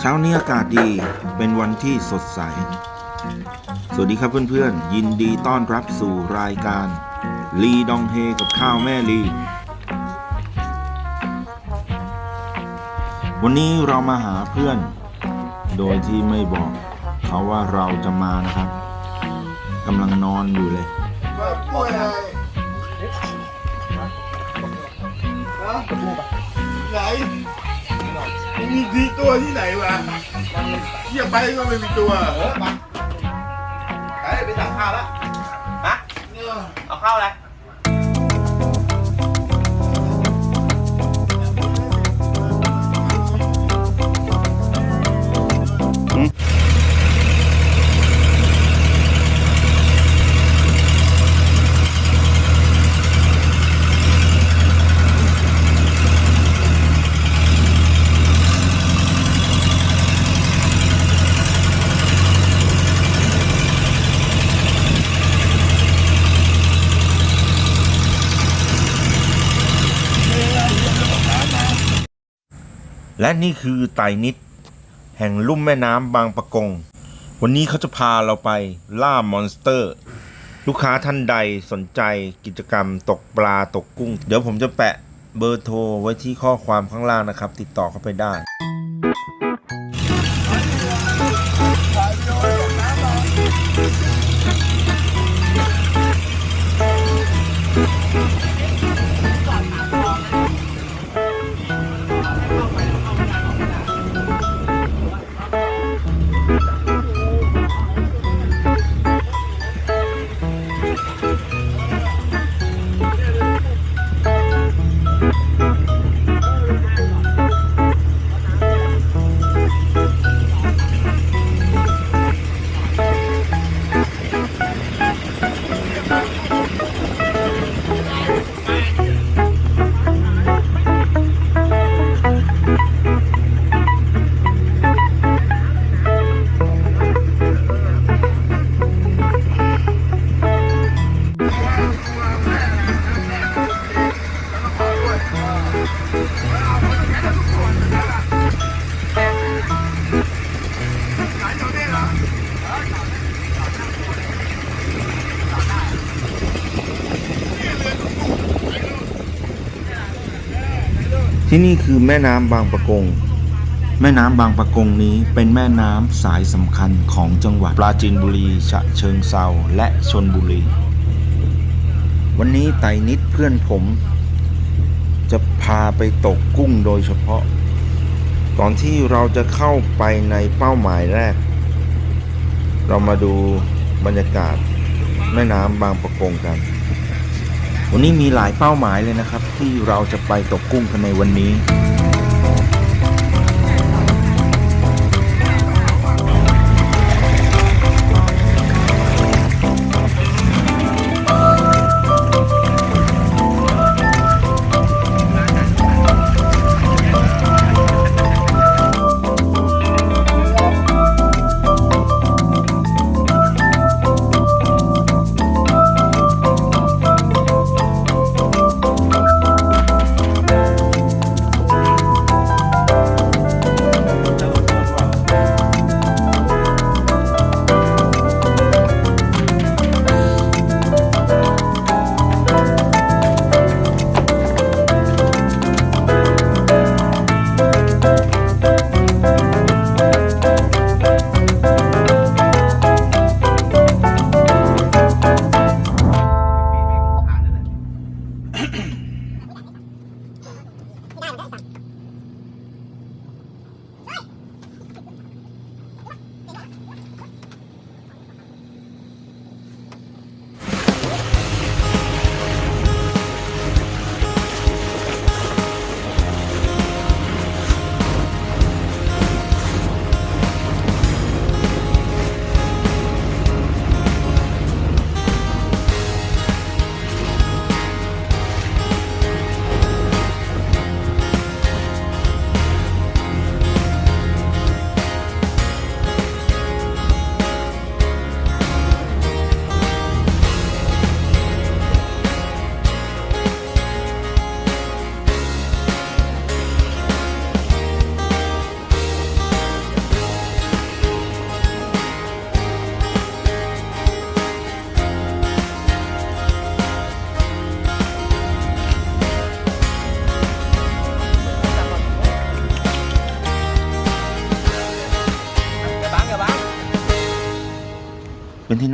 เช้านี้อากาศดีเป็นวันที่สดใส สวัสดีครับเพื่อนๆ ยินดีต้อนรับสู่รายการ ลีดองเฮกับข้าวแม่ลี วันนี้เรามาหาเพื่อน โดยที่ไม่บอกเขาว่าเราจะมานะครับกำลังนอนอยู่เลยไรไหนมันมีที่ตัวที่ไหนวะเที่ยไปก็ไม่มีตัวเออมาเฮ้ยไปสั่งข้าวแล้วฮะเนี่ยเอาข้าวอะไร และนี่คือไตนิด แห่งลุ่มแม่น้ำบางปะกง วันนี้เขาจะพาเราไปล่ามอนสเตอร์ ลูกค้าท่านใดสนใจกิจกรรมตกปลาตกกุ้ง เดี๋ยวผมจะแปะเบอร์โทรไว้ที่ข้อความข้างล่างนะครับ ติดต่อเข้าไปได้ ที่นี่คือแม่น้ำบางปะกง แม่น้ำบางปะกงนี้เป็นแม่น้ำสายสำคัญของจังหวัดปราจีนบุรี ฉะเชิงเซาและชนบุรี วันนี้ไตนิดเพื่อนผม จะพาไปตกกุ้งโดยเฉพาะ ก่อนที่เราจะเข้าไปในเป้าหมายแรก เรามาดูบรรยากาศแม่น้ำบางประกงกัน วันนี้มีหลายเป้าหมายเลยนะครับ ที่เราจะไปตกกุ้งกันในวันนี้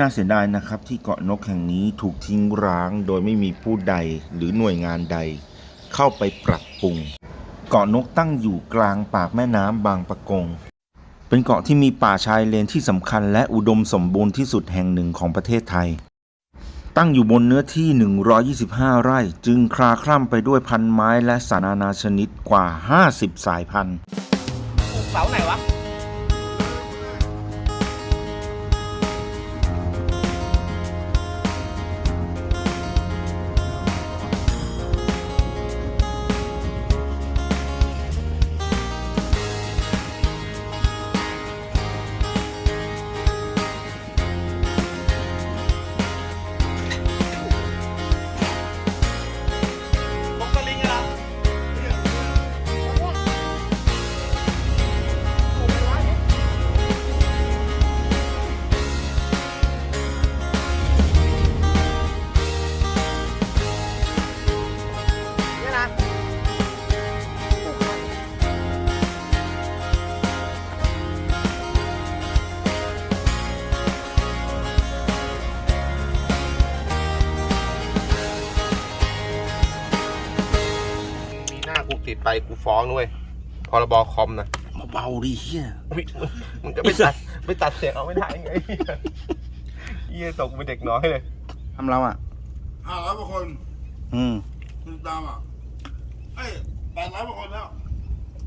น่าเสียดายนะครับ ที่เกาะนกแห่งนี้ถูกทิ้งร้าง โดยไม่มีผู้ใดหรือหน่วยงานใด เข้าไปปรับปรุง เกาะนกตั้งอยู่กลางปากแม่น้ำบางปะกง เป็นเกาะที่มีป่าชายเลนที่สำคัญและอุดมสมบูรณ์ที่สุดแห่งหนึ่งของประเทศไทย ตั้งอยู่บนเนื้อที่ 125 ไร่ จึงคลาคล่ำไปด้วยพันไม้และสานานาชนิดกว่า 50 สายพันธุ์เสาไหนวะ ไปกูฟ้องด้วยพรบคอมนะเบาๆดิเฮียอุ๊ยมึงจะไปตัดไปตัดเสียงเอาไม่ได้ไงเยี่ยตกเป็นเด็กน้อยเลยทำเราอะห้าร้อยกว่าคน อืมติดตามอะเอ้ยแปดร้อยกว่าคนแล้ว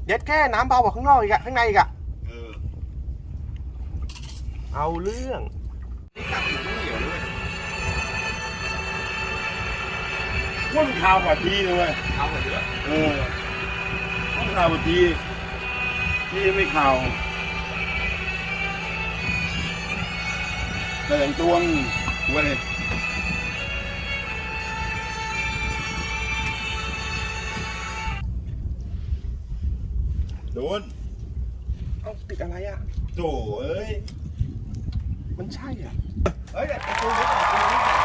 เย็ดแค่น้ำเบากว่าข้างนอกอีกอะข้างในอีกอะเออ เอาเรื่องพ่นข่าวกว่าทีเลยเว้ยเอาเหมือนเดิมเออพ่ นข่าวกว่าทีทีไม่ข่าว แต่งตัวเว้ยโดนเอาติดอะไรอะโถเอ้ย มันใช่อะ เฮ้ยแต่ตัวนี้ก่อนตัวนี้ก่อน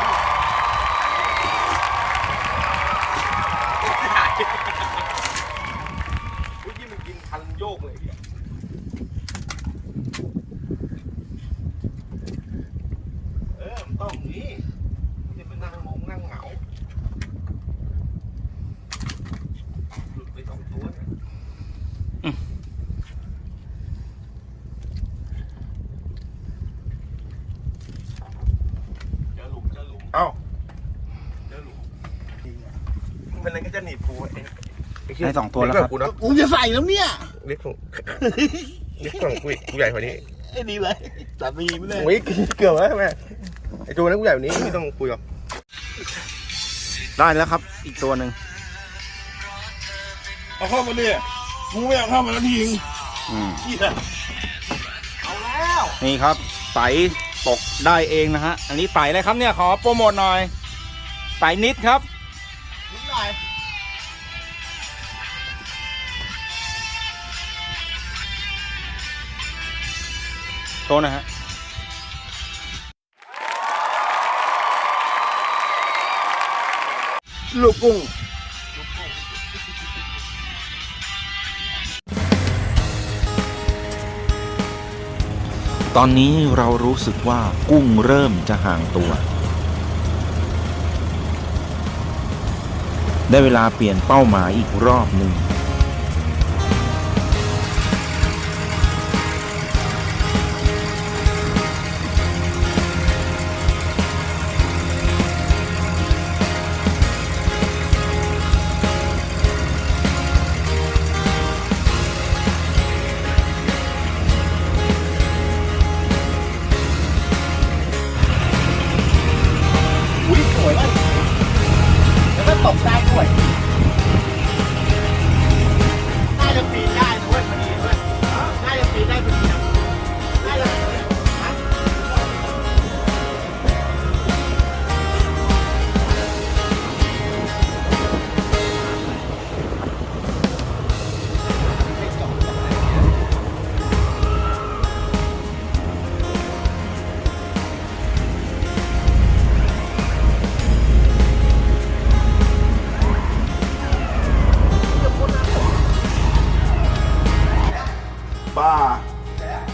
อุ้ยยี่มันกินคันโยกเลยเนี่ยเออมันต้องอย่างนี้มันจะไปนั่งมองนั่งเหงาหลุดไปสองตัวเนี่ยเจอหลุมเจอหลุม เอ้า เจอหลุม มันนั่นก็จะหนีบกูไอ้ได้สองตัวแล้วครับกูเนาะกูจะใส่แล้วเนี่ยเล็กของเล็กของกูอีกกูใหญ่กว่านี้ไอ้นี่เลยจับมีไม่เลยโอ้ยเกือบแล้วแม่ไอ้ตัวนั้นกูใหญ่กว่านี้ไม่ต้องคุยหรอกได้แล้วครับ อีกตัวหนึ่งเอาเข้ามาดิมึงไม่เอาเข้ามาแล้วทิ้งอืมเหี้ยเอาแล้วนี่ครับไตตกได้เองนะฮะ อันนี้ไตอะไรครับเนี่ยขอโปรโมทหน่อยไตนิดครับ โชว์หนะฮะลูกกุ้งตอนนี้เรารู้สึกว่ากุ้งเริ่มจะห่างตัว ได้เวลาเปลี่ยนเป้าหมายอีกรอบหนึ่ง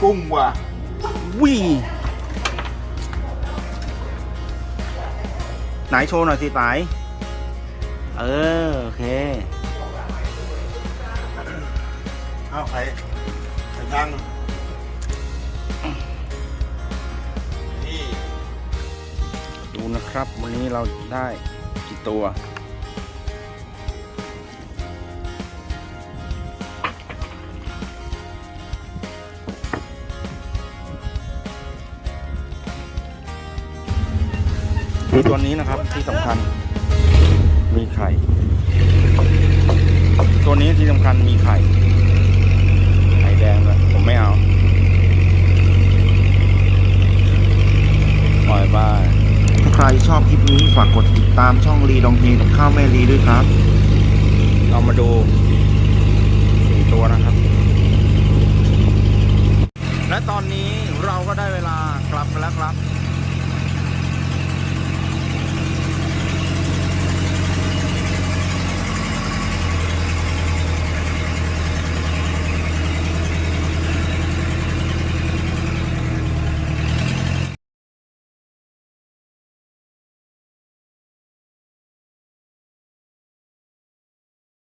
กุ้งว่ะวิ่ไหนโชว์หน่อยสิตายเออ โอเค เอาไข่ไข่ยังนี่ ดูนะครับ วันนี้เราได้กี่ตัว คือตัวนี้นะครับที่สำคัญมีไข่ ตัวนี้ที่สำคัญมีไข่ ไข่แดงเลยผมไม่เอาปล่อยไปถ้าใครชอบคลิปนี้ฝากกดติดตามช่องรีดองเฮกับข้าวแม่รีด้วยครับ เรามาดูสี่ตัวนะครับ และตอนนี้เราก็ได้เวลากลับกันแล้วครับ